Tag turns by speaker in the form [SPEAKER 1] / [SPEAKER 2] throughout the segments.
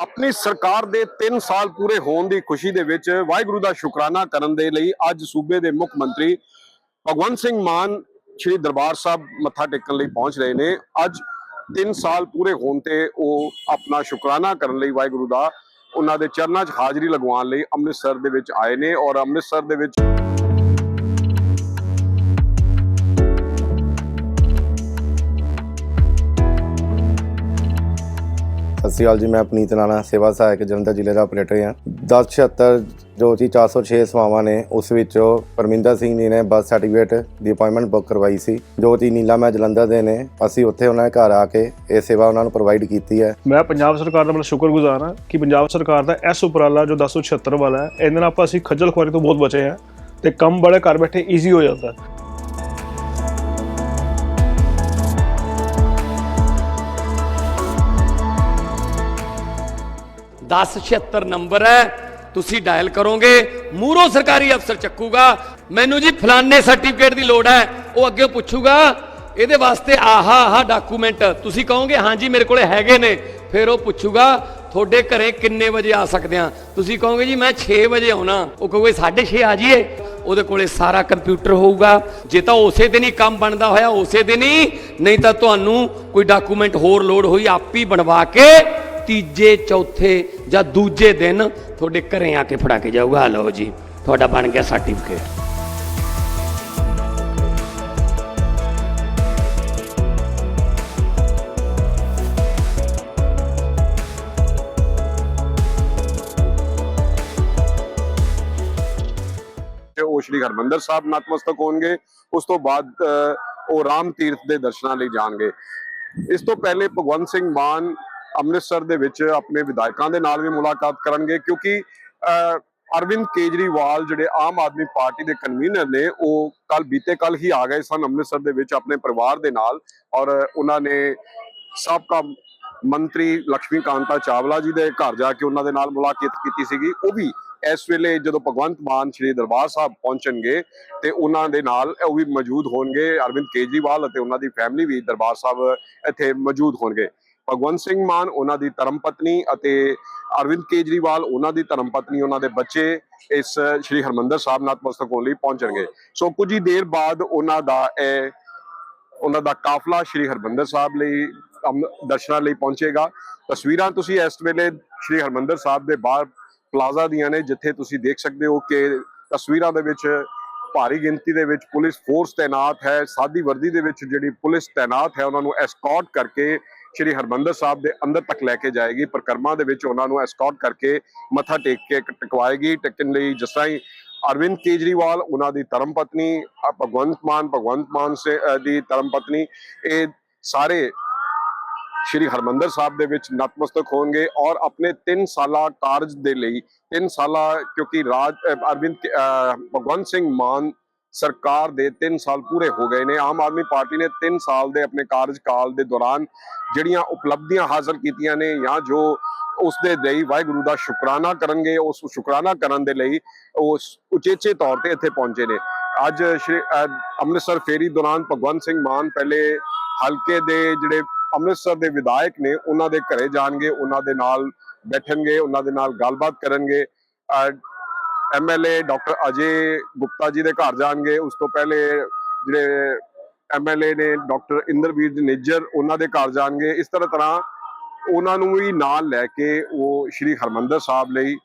[SPEAKER 1] ਆਪਣੀ ਸਰਕਾਰ ਦੇ 3 ਸਾਲ ਪੂਰੇ ਹੋਣ ਦੀ ਖੁਸ਼ੀ ਦੇ ਵਿੱਚ ਵਾਹਿਗੁਰੂ ਦਾ ਸ਼ੁਕਰਾਨਾ ਕਰਨ ਦੇ ਲਈ ਅੱਜ ਸੂਬੇ ਦੇ ਮੁੱਖ ਮੰਤਰੀ ਭਗਵੰਤ ਸਿੰਘ ਮਾਨ ਸ਼੍ਰੀ ਦਰਬਾਰ ਸਾਹਿਬ ਮੱਥਾ ਟੇਕਣ ਲਈ ਪਹੁੰਚ ਰਹੇ ਨੇ। ਅੱਜ 3 ਸਾਲ ਪੂਰੇ ਹੋਣ ਤੇ ਉਹ ਆਪਣਾ ਸ਼ੁਕਰਾਨਾ ਕਰਨ ਲਈ ਵਾਹਿਗੁਰੂ ਦਾ ਉਹਨਾਂ ਦੇ ਚਰਨਾਂ 'ਚ ਹਾਜ਼ਰੀ ਲਗਵਾਉਣ ਲਈ ਅੰਮ੍ਰਿਤਸਰ ਦੇ ਵਿੱਚ ਆਏ ਨੇ ਔਰ ਅੰਮ੍ਰਿਤਸਰ ਦੇ ਵਿੱਚ
[SPEAKER 2] ਸਤਿ ਸ਼੍ਰੀ ਅਕਾਲ ਜੀ, ਮੈਂ ਪਨੀਤ ਰਾਣਾ ਸੇਵਾ ਸਹਾਇਕ, ਜਲੰਧਰ ਜ਼ਿਲ੍ਹੇ ਦਾ ਆਪਰੇਟਰ ਹਾਂ। 1076 ਜੋ ਕਿ 406 ਸਵਾਵਾਂ ਨੇ, ਉਸ ਵਿੱਚੋਂ ਪਰਮਿੰਦਰ ਸਿੰਘ ਜੀ ਨੇ ਬਰਥ ਸਰਟੀਫਿਕੇਟ ਦੀ ਅਪਾਇੰਟਮੈਂਟ ਬੁੱਕ ਕਰਵਾਈ ਸੀ, ਜੋ ਕਿ ਨੀਲਾ ਮੈਂ ਜਲੰਧਰ ਦੇ ਨੇ। ਅਸੀਂ ਉੱਥੇ ਉਹਨਾਂ ਦੇ ਘਰ ਆ ਕੇ ਇਹ ਸੇਵਾ ਉਹਨਾਂ ਨੂੰ ਪ੍ਰੋਵਾਈਡ ਕੀਤੀ ਹੈ।
[SPEAKER 3] ਮੈਂ ਪੰਜਾਬ ਸਰਕਾਰ ਦਾ ਬੜਾ ਸ਼ੁਕਰਗੁਜ਼ਾਰ ਹਾਂ ਕਿ ਪੰਜਾਬ ਸਰਕਾਰ ਦਾ ਇਸ ਉਪਰਾਲਾ, ਜੋ 1076 ਵਾਲਾ ਹੈ, ਇਹਦੇ ਨਾਲ ਆਪਾਂ ਅਸੀਂ ਖੱਜਲ ਖੁਆਰੀ ਤੋਂ ਬਹੁਤ ਬਚੇ ਹਾਂ ਤੇ ਕੰਮ ਬੜੇ ਘਰ ਬੈਠੇ ਈਜ਼ੀ ਹੋ ਜਾਂਦਾ। ਹੈ
[SPEAKER 4] ਦਸ 76 ਨੰਬਰ ਹੈ, ਤੁਸੀਂ ਡਾਇਲ ਕਰੋਗੇ। ਮੂਰੋ ਸਰਕਾਰੀ ਅਫਸਰ ਚੱਕੂਗਾ। ਮੈਨੂੰ ਜੀ ਫਲਾਨੇ ਸਰਟੀਫਿਕੇਟ ਦੀ ਲੋੜ ਹੈ, ਉਹ ਅੱਗੇ ਪੁੱਛੂਗਾ। ਇਹਦੇ ਵਾਸਤੇ ਆਹਾ ਆਹਾ ਡਾਕੂਮੈਂਟ ਤੁਸੀਂ ਕਹੋਗੇ ਹਾਂਜੀ ਮੇਰੇ ਕੋਲੇ ਹੈਗੇ ਨੇ। ਫਿਰ ਉਹ ਪੁੱਛੂਗਾ, ਤੁਹਾਡੇ ਘਰੇ ਕਿੰਨੇ ਵਜੇ ਆ ਸਕਦੇ ਆ? ਤੁਸੀਂ ਕਹੋਗੇ, ਜੀ, ਮੈਂ 6 ਵਜੇ ਆਉਣਾ। ਉਹ ਕਹੋਗੇ 6:30 ਆ ਜਾਈਏ। ਉਹਦੇ ਕੋਲੇ ਸਾਰਾ ਕੰਪਿਊਟਰ ਹੋਊਗਾ। ਜੇ ਤਾਂ ਉਸੇ ਦਿਨ ਹੀ ਕੰਮ ਬਣਦਾ ਹੋਇਆ, ਉਸੇ ਦਿਨ ਹੀ। ਨਹੀਂ ਤਾਂ ਤੁਹਾਨੂੰ ਕੋਈ ਡਾਕੂਮੈਂਟ ਹੋਰ ਲੋਡ ਹੋਈ, ਆਪ ਹੀ ਬਣਵਾ ਕੇ ਤੀਜੇ ਚੌਥੇ ਜਾਂ ਦੂਜੇ ਦਿਨ ਤੁਹਾਡੇ ਘਰੇ ਆ ਕੇ ਫੜਾ ਕੇ ਜਾਊਗਾ। ਆ ਲਓ ਜੀ ਤੁਹਾਡਾ ਬਣ ਗਿਆ ਸਰਟੀਫਿਕੇਟ
[SPEAKER 1] ਉਹ ਸ਼੍ਰੀ ਹਰਮੰਦਰ ਸਾਹਿਬ ਨਤਮਸਤਕ ਹੋਣਗੇ। ਉਸ ਤੋਂ ਬਾਅਦ ਅ, ਉਹ ਰਾਮ ਤੀਰਥ ਦੇ ਦਰਸ਼ਨਾਂ ਲਈ ਜਾਣਗੇ। ਇਸ ਤੋਂ ਪਹਿਲੇ ਭਗਵੰਤ ਸਿੰਘ ਮਾਨ ਅੰਮ੍ਰਿਤਸਰ ਦੇ ਵਿੱਚ ਆਪਣੇ ਵਿਧਾਇਕਾਂ ਦੇ ਨਾਲ ਵੀ ਮੁਲਾਕਾਤ ਕਰਨਗੇ ਕਿਉਂਕਿ ਅ, ਅਰਵਿੰਦ ਕੇਜਰੀਵਾਲ ਜਿਹੜੇ ਆਮ ਆਦਮੀ ਪਾਰਟੀ ਦੇ ਕਨਵੀਨਰ ਨੇ ਉਹ ਕੱਲ ਬੀਤੇ ਕੱਲ ਹੀ ਆ ਗਏ ਸਨ ਅੰਮ੍ਰਿਤਸਰ ਦੇ ਵਿੱਚ ਆਪਣੇ ਪਰਿਵਾਰ ਦੇ ਨਾਲ ਔਰ ਉਹਨਾਂ ਨੇ ਸਾਬਕਾ ਮੰਤਰੀ ਲక్ష్ਮੀ ਕਾਂਤਾ ਚਾਵਲਾ ਜੀ ਦੇ ਘਰ ਜਾ ਕੇ ਉਹਨਾਂ ਦੇ ਨਾਲ ਮੁਲਾਕਾਤ ਕੀਤੀ ਸੀਗੀ। ਉਹ ਵੀ ਇਸ ਵੇਲੇ ਜਦੋਂ ਭਗਵੰਤ ਮਾਨ ਸ਼੍ਰੀ ਦਰਬਾਰ ਸਾਹਿਬ ਪਹੁੰਚਣਗੇ ਤੇ ਉਹਨਾਂ ਦੇ ਨਾਲ ਉਹ ਵੀ ਮੌਜੂਦ ਹੋਣਗੇ ਅਰਵਿੰਦ ਕੇਜਰੀਵਾਲ ਅਤੇ ਉਹਨਾਂ ਦੀ ਫੈਮਿਲੀ ਵੀ ਦਰਬਾਰ ਸਾਹਿਬ ਇੱਥੇ ਮੌਜੂਦ ਹੋਣਗੇ। ਭਗਵੰਤ ਸਿੰਘ ਮਾਨ, ਉਹਨਾਂ ਦੀ ਧਰਮ ਪਤਨੀ ਅਤੇ ਅਰਵਿੰਦ ਕੇਜਰੀਵਾਲ, ਉਹਨਾਂ ਦੀ ਧਰਮ ਪਤਨੀ ਉਹਨਾਂ ਦੇ ਬੱਚੇ ਇਸ ਸ਼੍ਰੀ ਹਰਮੰਦਰ ਸਾਹਿਬ ਨਤਮਸਤਕ ਹੋਣ ਲਈ ਪਹੁੰਚਣਗੇ। ਸੋ ਕੁਝ ਹੀ ਦੇਰ ਬਾਅਦ ਉਹਨਾਂ ਦਾ ਇਹ, ਉਹਨਾਂ ਦਾ ਕਾਫਲਾ ਸ਼੍ਰੀ ਹਰਮੰਦਰ ਸਾਹਿਬ ਲਈ ਦਰਸ਼ਨਾਂ ਲਈ ਪਹੁੰਚੇਗਾ। ਤਸਵੀਰਾਂ ਤੁਸੀਂ ਇਸ ਵੇਲੇ ਸ਼੍ਰੀ ਹਰਮੰਦਰ ਸਾਹਿਬ ਦੇ ਬਾਹਰ ਪਲਾਜ਼ਾ ਦੀਆਂ ਨੇ, ਜਿੱਥੇ ਤੁਸੀਂ ਦੇਖ ਸਕਦੇ ਹੋ ਕਿ ਤਸਵੀਰਾਂ ਦੇ ਵਿੱਚ ਭਾਰੀ ਗਿਣਤੀ ਦੇ ਵਿੱਚ ਪੁਲਿਸ ਫੋਰਸ ਤਾਇਨਾਤ ਹੈ। ਸਾਦੀ ਵਰਦੀ ਦੇ ਵਿੱਚ ਜਿਹੜੀ ਪੁਲਿਸ ਤਾਇਨਾਤ ਹੈ, ਉਹਨਾਂ ਨੂੰ ਐਸਕੌਰਟ ਕਰਕੇ ਸ਼੍ਰੀ ਹਰਮੰਦਰ ਸਾਹਿਬ ਦੇ ਅੰਦਰ ਤੱਕ ਲੈ ਕੇ ਜਾਏਗੀ। ਪ੍ਰਕਰਮਾ ਦੇ ਵਿੱਚ ਉਹਨਾਂ ਨੂੰ ਐਸਕੌਰਟ ਕਰਕੇ ਮੱਥਾ ਟੇਕ ਕੇ ਟਿਕਵਾਏਗੀ। ਟਿਕਣ ਲਈ ਜਿਸ ਤਰ੍ਹਾਂ ਹੀ ਅਰਵਿੰਦ ਕੇਜਰੀਵਾਲ, ਉਹਨਾਂ ਦੀ ਧਰਮ ਪਤਨੀ ਭਗਵੰਤ ਮਾਨ ਭਗਵੰਤ ਮਾਨ ਸੇ ਦੀ ਧਰਮ ਪਤਨੀ, ਇਹ ਸਾਰੇ ਸ਼੍ਰੀ ਹਰਮੰਦਰ ਸਾਹਿਬ ਦੇ ਵਿੱਚ ਨਤਮਸਤਕ ਹੋਣਗੇ ਔਰ ਆਪਣੇ 3 ਸਾਲਾ ਕਾਰਜ ਦੇ ਲਈ 3 ਸਾਲਾ ਕਿਉਂਕਿ ਰਾਜ ਅਰਵਿੰਦ ਭਗਵੰਤ ਸਿੰਘ ਮਾਨ ਸਰਕਾਰ ਦੇ 3 ਸਾਲ ਪੂਰੇ ਹੋ ਗਏ ਨੇ। ਆਮ ਆਦਮੀ ਪਾਰਟੀ ਨੇ 3 ਸਾਲ ਦੇ ਆਪਣੇ ਕਾਰਜਕਾਲ ਦੇ ਦੌਰਾਨ ਜਿਹੜੀਆਂ ਉਪਲਬਧੀਆਂ ਹਾਸਲ ਕੀਤੀਆਂ ਨੇ ਜਾਂ ਜੋ ਉਸ ਦੇ ਲਈ ਵਾਹਿਗੁਰੂ ਦਾ ਸ਼ੁਕਰਾਨਾ ਕਰਨਗੇ, ਉਸ ਸ਼ੁਕਰਾਨਾ ਕਰਨ ਦੇ ਲਈ ਉਹ ਉਚੇਚੇ ਤੌਰ ਤੇ ਇੱਥੇ ਪਹੁੰਚੇ ਨੇ। ਅੱਜ ਸ਼੍ਰੀ ਅੰਮ੍ਰਿਤਸਰ ਫੇਰੀ ਦੌਰਾਨ ਭਗਵੰਤ ਸਿੰਘ ਮਾਨ ਪਹਿਲੇ ਹਲਕੇ ਦੇ ਜਿਹੜੇ ਅੰਮ੍ਰਿਤਸਰ ਦੇ ਵਿਧਾਇਕ ਨੇ, ਉਹਨਾਂ ਦੇ ਘਰੇ ਜਾਣਗੇ, ਉਹਨਾਂ ਦੇ ਨਾਲ ਬੈਠਣਗੇ, ਉਹਨਾਂ ਦੇ ਨਾਲ ਗੱਲਬਾਤ ਕਰਨਗੇ। ਐਮਐਲਏ ਡਾਕਟਰ ਅਜੇ ਗੁਪਤਾ ਜੀ ਦੇ ਘਰ ਜਾਣਗੇ। ਉਸ ਤੋਂ ਪਹਿਲੇ ਜਿਹੜੇ ਐਮਐਲਏ ਨੇ ਡਾਕਟਰ ਇੰਦਰਵੀਰ ਨਿੱਜਰ, ਉਹਨਾਂ ਦੇ ਘਰ ਜਾਣਗੇ। ਇਸ ਤਰ੍ਹਾਂ ਤਰ੍ਹਾਂ ਉਹਨਾਂ ਨੂੰ ਵੀ ਨਾਲ ਲੈ ਕੇ ਉਹ ਸ਼੍ਰੀ ਹਰਮੰਦਰ ਸਾਹਿਬ ਲਈ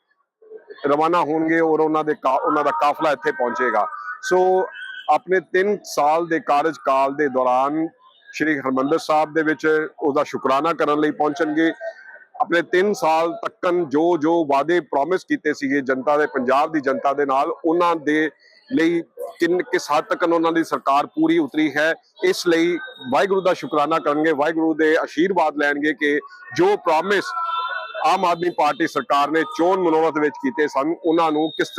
[SPEAKER 1] ਰਵਾਨਾ ਹੋਣਗੇ ਔਰ ਉਹਨਾਂ ਦੇ ਕਾ- ਉਹਨਾਂ ਦਾ ਕਾਫਲਾ ਇੱਥੇ ਪਹੁੰਚੇਗਾ। ਸੋ ਆਪਣੇ 3 ਸਾਲ ਦੇ ਕਾਰਜਕਾਲ ਦੇ ਦੌਰਾਨ ਸ਼੍ਰੀ ਹਰਮੰਦਰ ਸਾਹਿਬ ਦੇ ਵਿੱਚ ਉਹਦਾ ਸ਼ੁਕਰਾਨਾ ਕਰਨ ਲਈ ਪਹੁੰਚਣਗੇ। ਆਪਣੇ 3 ਸਾਲ ਤੱਕਨ ਜੋ ਜੋ ਵਾਅਦੇ ਪ੍ਰੋਮਿਸ ਕੀਤੇ ਸੀਗੇ ਜਨਤਾ ਦੇ, ਪੰਜਾਬ ਦੀ ਜਨਤਾ ਦੇ ਨਾਲ, ਉਹਨਾਂ ਦੇ ਲਈ ਕਿੰਨ, ਕਿਸ ਹੱਦ ਤੱਕ ਉਹਨਾਂ ਦੀ ਸਰਕਾਰ ਪੂਰੀ ਉਤਰੀ ਹੈ, ਇਸ ਲਈ ਵਾਹਿਗੁਰੂ ਦਾ ਸ਼ੁਕਰਾਨਾ ਕਰਨਗੇ, ਵਾਹਿਗੁਰੂ ਦੇ ਆਸ਼ੀਰਵਾਦ ਲੈਣਗੇ ਕਿ ਜੋ ਪ੍ਰੋਮਿਸ ਆਮ ਆਦਮੀ ਪਾਰਟੀ ਸਰਕਾਰ ਨੇ ਚੋਣ ਮਨੋਰਥ ਵਿੱਚ ਕੀਤੇ ਸਨ, ਉਹਨਾਂ ਨੂੰ ਕਿਸ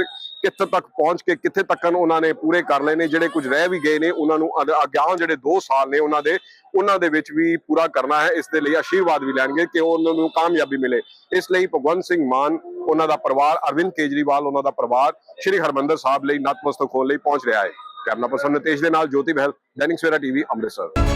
[SPEAKER 1] ਕਿੱਥੇ ਤੱਕ ਪਹੁੰਚ ਕੇ, ਕਿੱਥੇ ਤੱਕਨ ਉਹਨਾਂ ਨੇ ਪੂਰੇ ਕਰ ਲਏ ਨੇ, ਜਿਹੜੇ ਕੁਝ ਰਹਿ ਵੀ ਗਏ ਨੇ, ਉਹਨਾਂ ਨੂੰ ਅਗ- ਜਿਹੜੇ 2 ਸਾਲ ਨੇ ਉਹਨਾਂ ਦੇ ਉਹਨਾਂ ਦੇ ਵਿੱਚ ਵੀ ਪੂਰਾ ਕਰਨਾ ਹੈ, ਇਸ ਦੇ ਲਈ ਆਸ਼ੀਰਵਾਦ ਵੀ ਲੈਣਗੇ, ਕਿ ਉਹਨਾਂ ਨੂੰ ਕਾਮਯਾਬੀ ਮਿਲੇ। ਇਸ ਲਈ ਭਗਵੰਤ ਸਿੰਘ ਮਾਨ, ਉਹਨਾਂ ਦਾ ਪਰਿਵਾਰ, ਅਰਵਿੰਦ ਕੇਜਰੀਵਾਲ ਉਹਨਾਂ ਦਾ ਪਰਿਵਾਰ, ਸ਼੍ਰੀ ਹਰਮੰਦਰ ਸਾਹਿਬ ਲਈ ਨਤਮਸਤਕ ਹੋਣ ਲਈ ਪਹੁੰਚ ਰਿਹਾ ਹੈ। ਕੈਮਰਾ ਪਰਸਨ ਨਿਤੇਸ਼ ਦੇ ਨਾਲ ਜੋਤੀ ਬਹਿਲ, ਦੈਨਿਕ ਸਵੇਰਾ ਟੀਵੀ, ਅੰਮ੍ਰਿਤਸਰ।